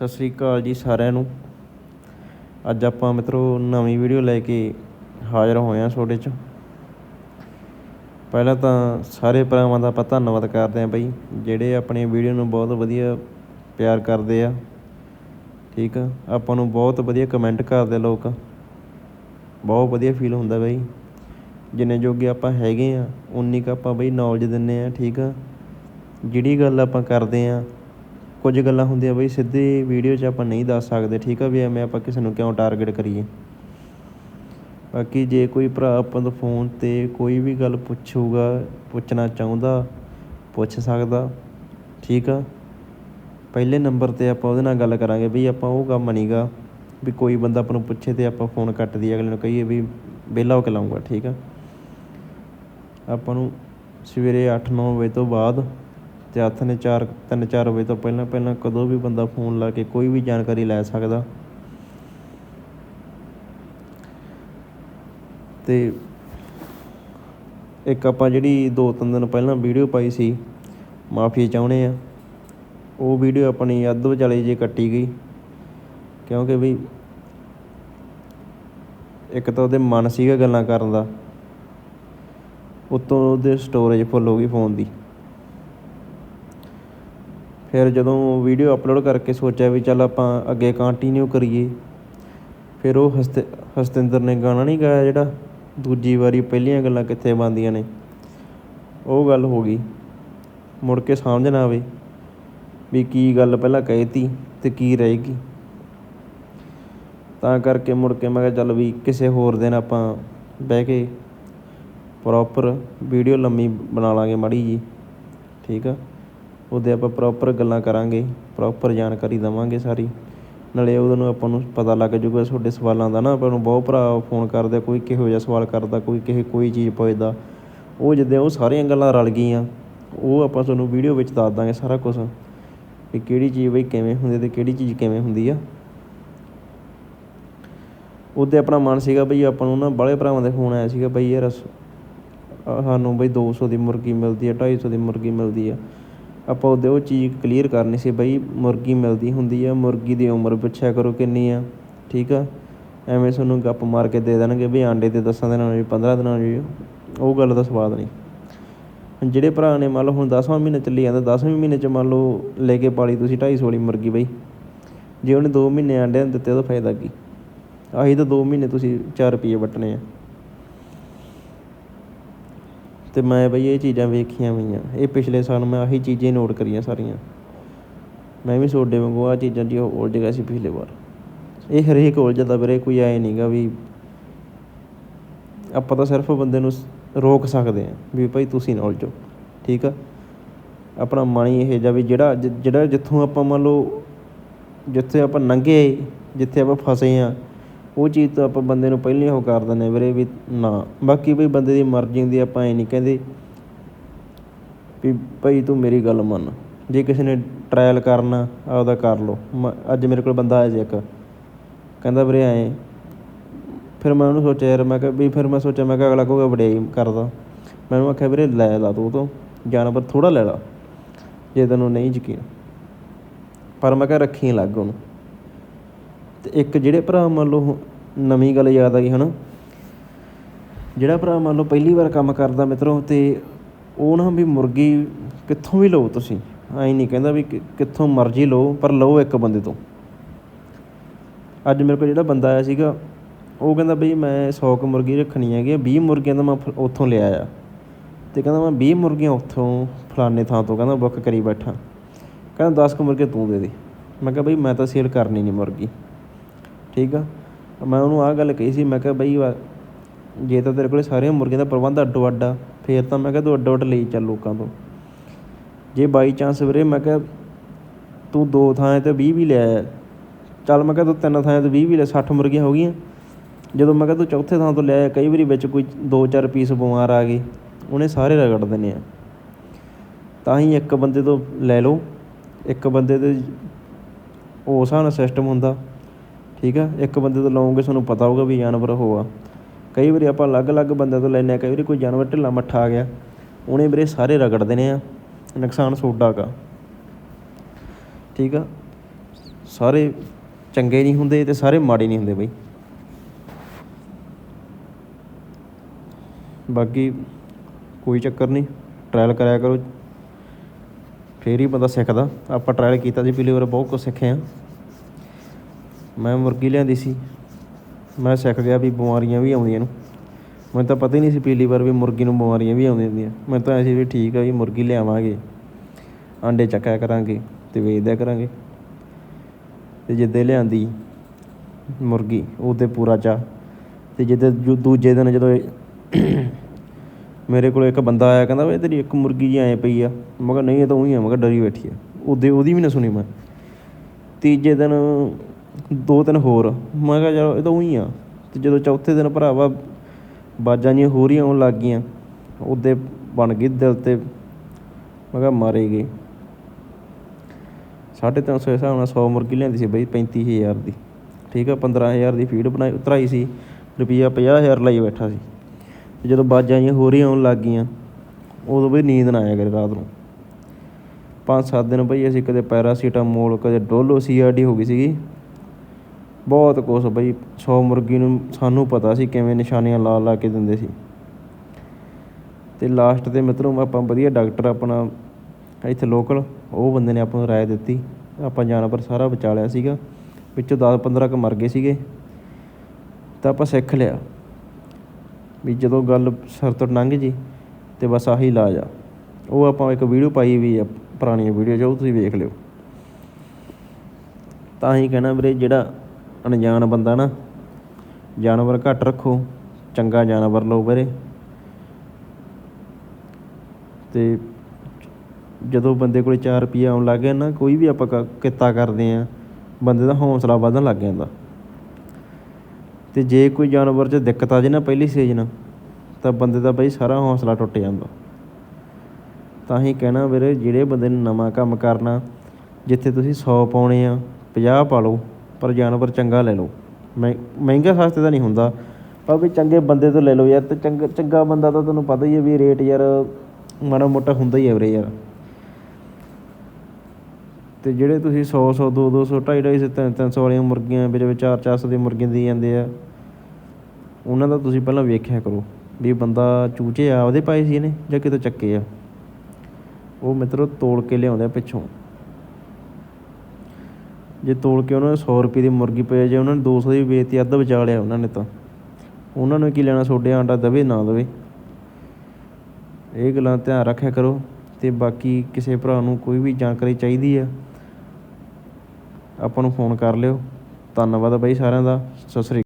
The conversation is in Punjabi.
ਸਤਿ ਸ੍ਰੀ ਅਕਾਲ ਜੀ ਸਾਰਿਆਂ ਨੂੰ। ਅੱਜ ਆਪਾਂ ਮਿੱਤਰੋ ਨਵੀਂ ਵੀਡੀਓ ਲੈ ਕੇ ਹਾਜ਼ਰ ਹੋਏ ਹਾਂ ਤੁਹਾਡੇ 'ਚ। ਪਹਿਲਾਂ ਤਾਂ ਸਾਰੇ ਭਰਾਵਾਂ ਦਾ ਆਪਾਂ ਧੰਨਵਾਦ ਕਰਦੇ ਹਾਂ ਬਈ, ਜਿਹੜੇ ਆਪਣੀ ਵੀਡੀਓ ਨੂੰ ਬਹੁਤ ਵਧੀਆ ਪਿਆਰ ਕਰਦੇ ਆ। ਠੀਕ ਆ? ਆਪਾਂ ਨੂੰ ਬਹੁਤ ਵਧੀਆ ਕਮੈਂਟ ਕਰਦੇ ਲੋਕ। ਬਹੁਤ ਵਧੀਆ ਫੀਲ ਹੁੰਦਾ ਬਈ। ਜਿੰਨੇ ਜੋਗੇ ਆਪਾਂ ਹੈਗੇ ਆ, ਉਨੀ ਕੁ ਆਪਾਂ ਬਈ ਨੌਲੇਜ ਦਿੰਨੇ ਆ, ਠੀਕ ਆ? ਜਿਹੜੀ ਗੱਲ ਆਪਾਂ ਕਰਦੇ ਆ ਕੁਝ ਗੱਲਾਂ ਹੁੰਦੀਆਂ ਬਈ, ਸਿੱਧੀ ਵੀਡੀਓ 'ਚ ਆਪਾਂ ਨਹੀਂ ਦੱਸ ਸਕਦੇ, ਠੀਕ ਆ ਵੀ ਐਵੇਂ ਆਪਾਂ ਕਿਸੇ ਨੂੰ ਕਿਉਂ ਟਾਰਗੇਟ ਕਰੀਏ। ਬਾਕੀ ਜੇ ਕੋਈ ਭਰਾ ਆਪਾਂ ਤੋਂ ਫੋਨ ਤੇ ਕੋਈ ਵੀ ਗੱਲ ਪੁੱਛੂਗਾ, ਪੁੱਛਣਾ ਚਾਹੁੰਦਾ, ਪੁੱਛ ਸਕਦਾ, ਠੀਕ ਆ? ਪਹਿਲੇ ਨੰਬਰ ਤੇ ਆਪਾਂ ਉਹਦੇ ਨਾਲ ਗੱਲ ਕਰਾਂਗੇ ਵੀ ਆਪਾਂ ਉਹ ਕੰਮ ਨਹੀਂਗਾ ਵੀ ਕੋਈ ਬੰਦਾ ਆਪਾਂ ਨੂੰ ਪੁੱਛੇ ਤੇ ਆਪਾਂ ਫੋਨ ਕੱਟ ਦਈਏ, ਅਗਲੇ ਨੂੰ ਕਹੀਏ ਵੀ ਵਿਹਲਾ ਹੋ ਕੇ ਲਾਊਂਗਾ, ਠੀਕ ਆ? ਆਪਾਂ ਨੂੰ ਸਵੇਰੇ 8-9 ਵਜੇ ਤੋਂ ਬਾਅਦ ਅਤੇ ਹੱਥ ਨੇ 4 3-4 ਵਜੇ ਤੋਂ ਪਹਿਲਾਂ ਪਹਿਲਾਂ ਕਦੋਂ ਵੀ ਬੰਦਾ ਫੋਨ ਲਾ ਕੇ ਕੋਈ ਵੀ ਜਾਣਕਾਰੀ ਲੈ ਸਕਦਾ। ਅਤੇ ਇੱਕ ਆਪਾਂ ਜਿਹੜੀ ਦੋ ਤਿੰਨ ਦਿਨ ਪਹਿਲਾਂ ਵੀਡੀਓ ਪਾਈ ਸੀ, ਮਾਫੀ ਚਾਹੁੰਦੇ ਆ। ਉਹ ਵੀਡੀਓ ਆਪਣੀ ਅੱਧ ਵਿਚਾਲੇ ਜੇ ਕੱਟੀ ਗਈ, ਕਿਉਂਕਿ ਵੀ ਇੱਕ ਤਾਂ ਉਹਦੇ ਮਨ ਸੀਗਾ ਗੱਲਾਂ ਕਰਨ ਦਾ, ਉਤੋਂ ਉਹਦੇ ਸਟੋਰੇਜ ਫੁੱਲ ਹੋ ਗਈ ਫੋਨ ਦੀ। ਫਿਰ ਜਦੋਂ ਵੀਡੀਓ ਅਪਲੋਡ ਕਰਕੇ ਸੋਚਿਆ ਵੀ ਚੱਲ ਆਪਾਂ ਅੱਗੇ ਕੰਟੀਨਿਊ ਕਰੀਏ, ਫਿਰ ਉਹ ਹਸਤ, ਹਸਤਿੰਦਰ ਨੇ ਗਾਣਾ ਨਹੀਂ ਗਾਇਆ ਜਿਹੜਾ? ਦੂਜੀ ਵਾਰੀ ਪਹਿਲੀਆਂ ਗੱਲਾਂ ਕਿੱਥੇ ਬਣਦੀਆਂ ਨੇ? ਉਹ ਗੱਲ ਹੋ ਗਈ। ਮੁੜ ਕੇ ਸਮਝ ਨਾ ਆਵੇ ਵੀ ਕੀ ਗੱਲ ਪਹਿਲਾਂ ਕਹੀ ਤੀ ਤੇ ਕੀ ਰਹੇਗੀ ਤਾਂ ਕਰਕੇ ਮੁੜ ਕੇ ਮੈਂ ਕਿਹਾ ਚੱਲ ਵੀ ਕਿਸੇ ਹੋਰ ਦਿਨ ਆਪਾਂ ਬਹਿ ਕੇ ਪ੍ਰੋਪਰ ਵੀਡੀਓ ਲੰਮੀ ਬਣਾ ਲਾਂਗੇ ਮਾੜੀ ਜੀ ਠੀਕ ਆ? ਉਹਦੇ ਆਪਾਂ ਪ੍ਰੋਪਰ ਗੱਲਾਂ ਕਰਾਂਗੇ ਪ੍ਰੋਪਰ ਜਾਣਕਾਰੀ ਦੇਵਾਂਗੇ ਸਾਰੀ। ਨਾਲੇ ਉਹਦੇ ਨੂੰ ਆਪਾਂ ਨੂੰ ਪਤਾ ਲੱਗ ਜੂਗਾ ਤੁਹਾਡੇ ਸਵਾਲਾਂ ਦਾ ਨਾ, ਆਪਾਂ ਨੂੰ ਬਹੁਤ ਭਰਾ ਫੋਨ ਕਰਦੇ ਕੋਈ ਕਿਹੋ ਜਿਹਾ ਸਵਾਲ ਕਰਦਾ, ਕੋਈ ਕਿਸੇ ਕੋਈ ਚੀਜ਼ ਪੁੱਛਦਾ। ਉਹ ਜਿੱਦਾਂ ਉਹ ਸਾਰੀਆਂ ਗੱਲਾਂ ਰਲ ਗਈਆਂ, ਉਹ ਆਪਾਂ ਤੁਹਾਨੂੰ ਵੀਡੀਓ ਵਿੱਚ ਦੱਸ ਦਾਂਗੇ ਸਾਰਾ ਕੁਝ ਵੀ ਕਿਹੜੀ ਚੀਜ਼ ਬਈ ਕਿਵੇਂ ਹੁੰਦੀ ਅਤੇ ਕਿਹੜੀ ਚੀਜ਼ ਕਿਵੇਂ ਹੁੰਦੀ ਆ। ਉਹਦੇ ਆਪਣਾ ਮਨ ਸੀਗਾ ਬਈ ਆਪਾਂ ਨੂੰ ਨਾ ਬਾਹਲੇ ਭਰਾਵਾਂ ਦੇ ਫੋਨ ਆਇਆ ਸੀਗਾ ਬਈ ਯਾਰ ਸਾਨੂੰ ਬਈ 200 ਦੀ ਮੁਰਗੀ ਮਿਲਦੀ ਆ 250 ਦੀ ਮੁਰਗੀ ਮਿਲਦੀ ਆ ਆਪਾਂ ਉਹਦੇ ਉਹ ਚੀਜ਼ ਕਲੀਅਰ ਕਰਨੀ ਸੀ ਬਈ ਮੁਰਗੀ ਮਿਲਦੀ ਹੁੰਦੀ ਆ, ਮੁਰਗੀ ਦੀ ਉਮਰ ਪੁੱਛਿਆ ਕਰੋ ਕਿੰਨੀ ਆ, ਠੀਕ ਆ? ਐਵੇਂ ਤੁਹਾਨੂੰ ਗੱਪ ਮਾਰ ਕੇ ਦੇ ਦੇਣਗੇ ਵੀ ਆਂਡੇ ਦੇ ਦਸਾਂ ਦਿਨਾਂ ਜੀ 15 ਦਿਨਾਂ ਜੀ, ਉਹ ਗੱਲ ਦਾ ਸਵਾਦ ਨਹੀਂ। ਜਿਹੜੇ ਭਰਾ ਨੇ ਮੰਨ ਲਓ ਹੁਣ 10ਵਾਂ ਮਹੀਨਾ ਚੱਲੀ ਜਾਂਦਾ 10ਵੇਂ ਮਹੀਨੇ ਚ ਮੰਨ ਲਓ ਲੈ ਕੇ ਪਾਲੀ ਤੁਸੀਂ ਢਾਈ ਸੌ ਵਾਲੀ ਮੁਰਗੀ ਬਈ, ਜੇ ਉਹਨੇ ਦੋ ਮਹੀਨੇ ਆਂਡੇ ਦਿੱਤੇ ਉਹਦਾ ਫਾਇਦਾ ਕੀ? ਆਹੀ ਤਾਂ ਦੋ ਮਹੀਨੇ ਤੁਸੀਂ ਚਾਰ ਰੁਪਈਏ ਵੱਟਣੇ ਆ। ਅਤੇ ਮੈਂ ਬਈ ਇਹ ਚੀਜ਼ਾਂ ਵੇਖੀਆਂ ਹੋਈਆਂ ਇਹ ਪਿਛਲੇ ਸਾਲ ਮੈਂ ਆਹੀ ਚੀਜ਼ਾਂ ਨੋਟ ਕਰੀਆਂ ਸਾਰੀਆਂ। ਮੈਂ ਵੀ ਤੁਹਾਡੇ ਵਾਂਗੂ ਆਹ ਚੀਜ਼ਾਂ ਦੀ ਉਲਝ ਗਿਆ ਸੀ ਪਿਛਲੇ ਵਾਰ। ਇਹ ਹਰੇਕ ਉਲਝਦਾ ਵੀਰੇ ਕੋਈ ਆਏ ਨਹੀਂ ਗਾ ਵੀ ਆਪਾਂ ਤਾਂ ਸਿਰਫ ਬੰਦੇ ਨੂੰ ਰੋਕ ਸਕਦੇ ਹਾਂ ਵੀ ਭਾਈ ਤੁਸੀਂ ਨਾ ਉਲਝੋ, ਠੀਕ ਆ? ਆਪਣਾ ਮਨ ਹੀ ਇਹ ਜਿਹਾ ਵੀ ਜਿਹੜਾ ਜਿਹੜਾ ਜਿੱਥੋਂ ਆਪਾਂ ਮੰਨ ਲਓ ਜਿੱਥੇ ਆਪਾਂ ਲੰਘੇ ਜਿੱਥੇ ਆਪਾਂ ਫਸੇ ਹਾਂ ਉਹ ਚੀਜ਼ ਤੋਂ ਆਪਾਂ ਬੰਦੇ ਨੂੰ ਪਹਿਲਾਂ ਹੀ ਉਹ ਕਰ ਦਿੰਦੇ ਹਾਂ ਵੀਰੇ ਵੀ ਨਾ। ਬਾਕੀ ਬਈ ਬੰਦੇ ਦੀ ਮਰਜ਼ੀ ਹੁੰਦੀ ਆਪਾਂ ਐਂ ਨਹੀਂ ਕਹਿੰਦੇ ਵੀ ਭਾਈ ਤੂੰ ਮੇਰੀ ਗੱਲ ਮੰਨ। ਜੇ ਕਿਸੇ ਨੇ ਟਰਾਇਲ ਕਰਨਾ, ਆਪਦਾ ਕਰ ਲਓ। ਮ- ਅੱਜ ਮੇਰੇ ਕੋਲ ਬੰਦਾ ਆਇਆ ਸੀ ਇੱਕ। ਕਹਿੰਦਾ ਵੀਰੇ ਐਂ, ਫਿਰ ਮੈਂ ਉਹਨੂੰ ਸੋਚਿਆ ਯਾਰ, ਮੈਂ ਕਿਹਾ ਵੀ ਫਿਰ ਮੈਂ ਸੋਚਿਆ, ਮੈਂ ਕਿਹਾ ਅਗਲਾ ਕਹੂਗਾ ਵਡਿਆਈ ਕਰਦਾ। ਮੈਂ ਉਹਨੂੰ ਆਖਿਆ ਵੀਰੇ ਲੈ ਲਾ ਤੂੰ ਉਹ ਤੋਂ ਜਾਨਵਰ ਥੋੜ੍ਹਾ ਲੈ ਲਾ, ਜੇ ਤੈਨੂੰ ਨਹੀਂ ਯਕੀਨ। ਪਰ ਮੈਂ ਕਿਹਾ ਰੱਖੀ ਅਲੱਗ ਉਹਨੂੰ। ਅਤੇ ਇੱਕ ਜਿਹੜੇ ਭਰਾ ਮੰਨ ਲਓ ਨਵੀਂ ਗੱਲ ਯਾਦ ਆਈ ਹੈ ਨਾ ਜਿਹੜਾ ਭਰਾ ਮੰਨ ਲਓ ਪਹਿਲੀ ਵਾਰ ਕੰਮ ਕਰਦਾ ਮਿੱਤਰੋ ਅਤੇ ਉਹ ਨਾ ਵੀ ਮੁਰਗੀ ਕਿੱਥੋਂ ਵੀ ਲਓ ਤੁਸੀਂ? ਐਂ ਨਹੀਂ ਕਹਿੰਦਾ ਵੀ ਕਿੱਥੋਂ ਮਰਜ਼ੀ ਲਓ ਪਰ ਲਓ ਇੱਕ ਬੰਦੇ ਤੋਂ। ਅੱਜ ਮੇਰੇ ਕੋਲ ਜਿਹੜਾ ਬੰਦਾ ਆਇਆ ਸੀਗਾ ਉਹ ਕਹਿੰਦਾ ਬਈ ਮੈਂ 100 ਕੁ ਮੁਰਗੀ ਰੱਖਣੀ ਹੈਗੀ ਆ, 20 ਮੁਰਗੀਆਂ ਦਾ ਮੈਂ ਉੱਥੋਂ ਲਿਆ ਆ। ਤੇ ਕਹਿੰਦਾ ਮੈਂ 20 ਮੁਰਗੀਆਂ ਉੱਥੋਂ ਫਲਾਣੇ ਥਾਂ ਤੋਂ ਕਹਿੰਦਾ ਬੁੱਕ ਕਰੀ ਬੈਠਾ। ਕਹਿੰਦਾ 10 ਕੁ ਮੁਰਗੇ ਤੂੰ ਦੇ ਦੇ। ਮੈਂ ਕਿਹਾ ਬਈ ਮੈਂ ਤਾਂ ਸੇਲ ਕਰਨੀ ਨਹੀਂ ਮੁਰਗੀ। ਠੀਕ ਆ? ਮੈਂ ਉਹਨੂੰ ਆਹ ਗੱਲ ਕਹੀ ਸੀ, ਮੈਂ ਕਿਹਾ ਬਈ ਵਾ- ਜੇ ਤਾਂ ਤੇਰੇ ਕੋਲ ਸਾਰੀਆਂ ਮੁਰਗੀਆਂ ਦਾ ਪ੍ਰਬੰਧ ਅੱਡੋ ਅੱਡ ਆ, ਫਿਰ ਤਾਂ ਮੈਂ ਕਿਹਾ ਤੂੰ ਅੱਡੋ ਅੱਡ ਲਈ ਚੱਲ ਲੋਕਾਂ ਤੋਂ। ਜੇ ਬਾਈ ਚਾਂਸ ਵੀਰੇ ਮੈਂ ਕਿਹਾ ਤੂੰ ਦੋ ਥਾਂ ਤੇ ਵੀਹ ਵੀ ਲੈ ਲਿਆ, ਚੱਲ ਮੈਂ ਕਿਹਾ ਤੂੰ ਤਿੰਨ ਥਾਂ ਤੇ ਵੀਹ ਵੀ ਲੈ 60 ਮੁਰਗੀਆਂ ਹੋ ਗਈਆਂ। ਜਦੋਂ ਮੈਂ ਕਿਹਾ ਤੂੰ ਚੌਥੇ ਥਾਂ ਤੋਂ ਲੈ ਲਿਆ, ਕਈ ਵਾਰੀ ਵਿੱਚ ਕੋਈ ਦੋ ਚਾਰ ਪੀਸ ਬਿਮਾਰ ਆ ਗਏ, ਉਹਨੇ ਸਾਰੇ ਰਗੜ ਦੇਣੇ ਆ। ਤਾਂ ਹੀ ਇੱਕ ਬੰਦੇ ਤੋਂ ਲੈ ਲਓ, ਇੱਕ ਬੰਦੇ ਦੇ ਉਸ ਹਿਸਾਬ ਨਾਲ ਸਿਸਟਮ ਹੁੰਦਾ। ਠੀਕ ਆ? ਇੱਕ ਬੰਦੇ ਤੋਂ ਲਓਗੇ, ਤੁਹਾਨੂੰ ਪਤਾ ਹੋਊਗਾ ਵੀ ਜਾਨਵਰ ਹੋਆ ਕਈ ਵਾਰੀ ਆਪਾਂ ਅਲੱਗ-ਅਲੱਗ ਬੰਦਿਆਂ ਤੋਂ ਲੈਂਦੇ ਹਾਂ ਕਈ ਵਾਰੀ ਕੋਈ ਜਾਨਵਰ ਢਿੱਲਾ ਮੱਠਾ ਆ ਗਿਆ, ਉਹਨੇ ਵੀਰੇ ਸਾਰੇ ਰਗੜ ਦੇਣੇ ਆ। ਨੁਕਸਾਨ ਸੋਡਾ ਕਾ। ਠੀਕ ਆ? ਸਾਰੇ ਚੰਗੇ ਨਹੀਂ ਹੁੰਦੇ ਤੇ ਸਾਰੇ ਮਾੜੇ ਨਹੀਂ ਹੁੰਦੇ ਬਈ। ਬਾਕੀ ਕੋਈ ਚੱਕਰ ਨਹੀਂ ਟਰਾਇਲ ਕਰਿਆ ਕਰੋ। ਫੇਰ ਹੀ ਬੰਦਾ ਸਿੱਖਦਾ। ਆਪਾਂ ਟਰਾਇਲ ਕੀਤਾ ਜੀ ਪਿਛਲੀ ਵਾਰ ਬਹੁਤ ਕੁਝ ਸਿੱਖਿਆ ਮੈਂ ਮੁਰਗੀ ਲਿਆਂਦੀ ਸੀ। ਮੈਂ ਸਿੱਖ ਗਿਆ ਵੀ ਬਿਮਾਰੀਆਂ ਵੀ ਆਉਂਦੀਆਂ ਨੂੰ। ਮੈਨੂੰ ਤਾਂ ਪਤਾ ਹੀ ਨਹੀਂ ਸੀ ਪਿਛਲੀ ਵਾਰ ਵੀ ਮੁਰਗੀ ਨੂੰ ਬਿਮਾਰੀਆਂ ਵੀ ਆਉਂਦੀਆਂ ਹੁੰਦੀਆਂ। ਮੈਨੂੰ ਤਾਂ ਐ ਸੀ ਵੀ ਠੀਕ ਆ ਵੀ ਮੁਰਗੀ ਲਿਆਵਾਂਗੇ। ਆਂਡੇ ਚੱਕਿਆ ਕਰਾਂਗੇ ਤੇ ਵੇਚਦਿਆ ਕਰਾਂਗੇ। ਤੇ ਜਿੱਦੇ ਲਿਆਂਦੀ ਮੁਰਗੀ, ਉਹਦੇ ਪੂਰਾ ਚਾ ਤੇ ਜਿੱਦੇ ਦੂ- ਦੂਜੇ ਦਿਨ ਜਦੋਂ ਮੇਰੇ ਕੋਲ ਇੱਕ ਬੰਦਾ ਆਇਆ, ਕਹਿੰਦਾ ਵੇ ਤੇਰੀ ਇੱਕ ਮੁਰਗੀ ਜੀ ਐਂ ਪਈ ਆ। ਮੈਂ ਕਿਹਾ, ਨਹੀਂ, ਇਹ ਤਾਂ ਉਹੀ ਆ। ਮੈਂ ਕਿਹਾ, ਡਰੀ ਬੈਠੀ ਆ। ਉਹਦੇ, ਉਹਦੀ ਵੀ ਨਾ ਸੁਣੀ ਮੈਂ। ਤੀਜੇ ਦਿਨ ਦੋ ਤਿੰਨ ਹੋਰ। ਮੈਂ ਕਿਹਾ ਯਾਰ ਇਹ ਤਾਂ ਉਹੀ ਆ। ਤੇ ਜਦੋਂ ਚੌਥੇ ਦਿਨ ਭਰਾਵਾ ਬਾਜਾਂ ਜਿਹੀਆਂ ਹੋਰ ਹੀ ਆਉਣ ਲੱਗ ਗਈਆਂ, ਉਹਦੇ ਬਣ ਗਈ ਦਿਲ ਤੇ। ਮੈਂ ਕਿਹਾ ਮਾਰੇ ਗਏ। ਸਾਢੇ ਤਿੰਨ ਸੌ ਦੇ ਹਿਸਾਬ ਨਾਲ ਸੌ ਮੁਰਗੀ ਲਿਆਂਦੀ ਸੀ ਬਈ, ਪੈਂਤੀ ਹਜ਼ਾਰ ਦੀ। ਠੀਕ ਆ 15000 ਦੀ ਫੀਡ ਬਣਾਈ, ਉਤਰਾਈ ਸੀ। ਰੁਪਈਆ ਪੰਜਾਹ ਹਜ਼ਾਰ ਲਈ ਬੈਠਾ ਸੀ। ਤੇ ਜਦੋਂ ਬਾਜਾਂ ਜਿਹੀਆਂ ਹੋਰ ਹੀ ਆਉਣ ਲੱਗ ਗਈਆਂ, ਉਦੋਂ ਵੀ ਨੀਂਦ ਨਾ ਆਇਆ ਕਰੇ ਰਾਤ ਨੂੰ। ਪੰਜ ਸੱਤ ਦਿਨ ਬਈ ਅਸੀਂ ਕਦੇ ਪੈਰਾਸੀਟਾਮੋਲ, ਕਦੇ ਡੋਲੋ, ਸੀਆਰਡੀ ਹੋ ਗਈ ਸੀਗੀ। ਬਹੁਤ ਕੁਛ ਬਈ। ਸੌ ਮੁਰਗੀ ਨੂੰ ਸਾਨੂੰ ਪਤਾ ਸੀ ਕਿਵੇਂ ਨਿਸ਼ਾਨੀਆਂ ਲਾ ਲਾ ਕੇ ਦਿੰਦੇ ਸੀ। ਅਤੇ ਲਾਸਟ ਤੇ ਮਿੱਤਰੋ ਆਪਾਂ ਵਧੀਆ ਡਾਕਟਰ ਆਪਣਾ ਇੱਥੇ ਲੋਕਲ ਉਹ ਬੰਦੇ ਨੇ ਆਪਾਂ ਨੂੰ ਰਾਏ ਦਿੱਤੀ। ਆਪਾਂ ਜਾਨਵਰ ਸਾਰਾ ਬਚਾ ਲਿਆ ਸੀਗਾ। ਵਿੱਚੋਂ ਦਸ ਪੰਦਰਾਂ ਕੁ ਮਰ ਗਏ ਸੀਗੇ। ਤਾਂ ਆਪਾਂ ਸਿੱਖ ਲਿਆ ਵੀ ਜਦੋਂ ਗੱਲ ਸਰ ਤੋਂ ਲੰਘ ਜੀ ਅਤੇ ਬਸ ਆਹੀ ਇਲਾਜ ਆ। ਉਹ ਆਪਾਂ ਇੱਕ ਵੀਡੀਓ ਪਾਈ ਵੀ ਆ, ਪੁਰਾਣੀਆਂ ਵੀਡੀਓ ਜੋ ਤੁਸੀਂ ਵੇਖ ਲਿਓ। ਤਾਂ ਹੀ ਕਹਿਣਾ ਵੀਰੇ ਜਿਹੜਾ ਅਣਜਾਣ ਬੰਦਾ ਨਾ, ਜਾਨਵਰ ਘੱਟ ਰੱਖੋ, ਚੰਗਾ ਜਾਨਵਰ ਲਓ ਵੀਰੇ। ਤੇ ਜਦੋਂ ਬੰਦੇ ਕੋਲੇ 4 ਰੁਪਏ ਆਉਣ ਲੱਗ ਗਏ ਨਾ, ਕੋਈ ਵੀ ਆਪਾਂ ਕ- ਕਿੱਤਾ ਕਰਦੇ ਹਾਂ, ਬੰਦੇ ਦਾ ਹੌਂਸਲਾ ਵਧਣ ਲੱਗ ਜਾਂਦਾ। ਤੇ ਜੇ ਕੋਈ ਜਾਨਵਰ 'ਚ ਦਿੱਕਤ ਆ ਜੇ ਨਾ ਪਹਿਲੀ ਸੀਜ਼ਨ ਤਾਂ ਬੰਦੇ ਦਾ ਬਈ ਸਾਰਾ ਹੌਂਸਲਾ ਟੁੱਟ ਜਾਂਦਾ। ਤਾਂ ਹੀ ਕਹਿਣਾ ਵੀਰੇ, ਜਿਹੜੇ ਬੰਦੇ ਨੇ ਨਵਾਂ ਕੰਮ ਕਰਨਾ, ਜਿੱਥੇ ਤੁਸੀਂ 100 ਪਾਉਣੇ ਆ 50 ਪਾ ਲਓ ਪਰ ਜਾਨਵਰ ਚੰਗਾ ਲੈ ਲਓ। ਮਹਿ- ਮਹਿੰਗਾ ਸਸਤੇ ਦਾ ਨਹੀਂ ਹੁੰਦਾ, ਪਰ ਵੀ ਚੰਗੇ ਬੰਦੇ ਤੋਂ ਲੈ ਲਓ ਯਾਰ, ਤੇ ਚੰਗਾ ਚੰਗਾ ਬੰਦਾ ਤਾਂ ਤੁਹਾਨੂੰ ਪਤਾ ਹੀ ਹੈ ਵੀ ਰੇਟ ਯਾਰ ਮਾੜਾ ਮੋਟਾ ਹੁੰਦਾ ਹੀ ਹੈ ਵੀਰੇ ਯਾਰ। ਤੇ ਜਿਹੜੇ ਤੁਸੀਂ 100 100 2 200 250 250 3 300 ਵਾਲੀਆਂ ਮੁਰਗੀਆਂ, ਵਿੱਚ ਵਿੱਚ 4 400 ਦੀਆਂ ਮੁਰਗੀਆਂ ਦੀ ਜਾਂਦੇ ਆ, ਉਹਨਾਂ ਦਾ ਤੁਸੀਂ ਪਹਿਲਾਂ ਵੇਖਿਆ ਕਰੋ ਵੀ ਬੰਦਾ ਚੂਚੇ ਆ ਉਹਦੇ ਪਾਏ ਸੀ ਇਹਨੇ ਜਾਂ ਕਿਤੋਂ ਚੱਕੇ ਆ। ਉਹ ਮਿੱਤਰੋ ਤੋੜ ਕੇ ਲਿਆਉਂਦੇ ਆ ਪਿੱਛੋਂ। ਜੇ ਤੋੜ ਕੇ ਉਹਨਾਂ ਨੇ ਸੌ ਰੁਪਏ ਦੀ ਮੁਰਗੀ ਪਈ ਜੇ ਉਹਨਾਂ ਨੇ ਦੋ ਸੌ ਦੀ ਵੇਚਤੀ, ਅੱਧ ਬਚਾ ਲਿਆ ਉਹਨਾਂ ਨੇ ਤਾਂ। ਉਹਨਾਂ ਨੂੰ ਕੀ ਲੈਣਾ ਸੋਡੇ ਆਂਡਾ ਦਵੇ, ਨਾ ਦਵੇ। ਇਹ ਗੱਲਾਂ ਧਿਆਨ ਰੱਖਿਆ ਕਰੋ ਅਤੇ ਬਾਕੀ ਕਿਸੇ ਭਰਾ ਨੂੰ ਕੋਈ ਵੀ ਜਾਣਕਾਰੀ ਚਾਹੀਦੀ ਆ, ਆਪਾਂ ਨੂੰ ਫੋਨ ਕਰ ਲਿਓ। ਧੰਨਵਾਦ ਬਾਈ ਸਾਰਿਆਂ ਦਾ। ਸਤਿ ਸ੍ਰੀ ਅਕਾਲ।